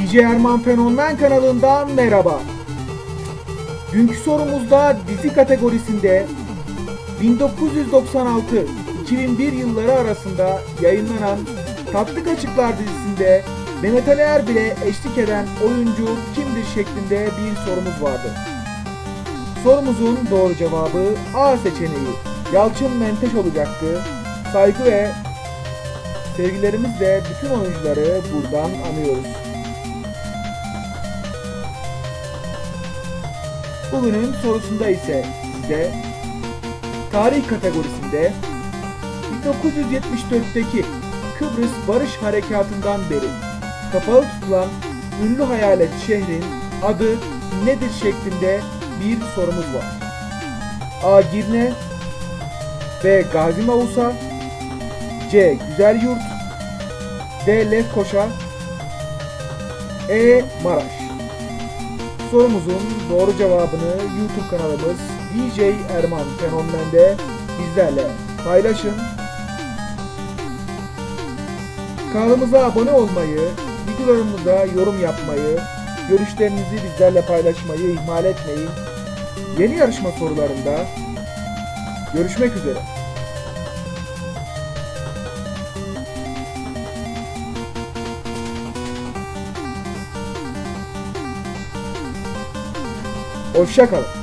DJ Erman Fenomen kanalından merhaba. Dünkü sorumuzda dizi kategorisinde 1996-2001 yılları arasında yayınlanan Tatlı Kaçıklar dizisinde Mehmet Ali Erbil'e eşlik eden oyuncu kimdir şeklinde bir sorumuz vardı. Sorumuzun doğru cevabı A seçeneği Yalçın Menteş olacaktı. Saygı ve sevgilerimizle bütün oyuncuları buradan anıyoruz. Bugünün sorusunda ise size tarih kategorisinde 1974'teki Kıbrıs Barış Harekatı'ndan beri kapalı tutulan ünlü hayalet şehrin adı nedir şeklinde bir sorumuz var. A. Girne B. Gazi Mausa C. Güzel Yurt D. Lefkoşa E. Maraş Sorumuzun doğru cevabını YouTube kanalımız DJ Erman Fenomen'de bizlerle paylaşın. Kanalımıza abone olmayı, videolarımıza yorum yapmayı, görüşlerinizi bizlerle paylaşmayı ihmal etmeyin. Yeni yarışma sorularında görüşmek üzere. Hoşçakalın.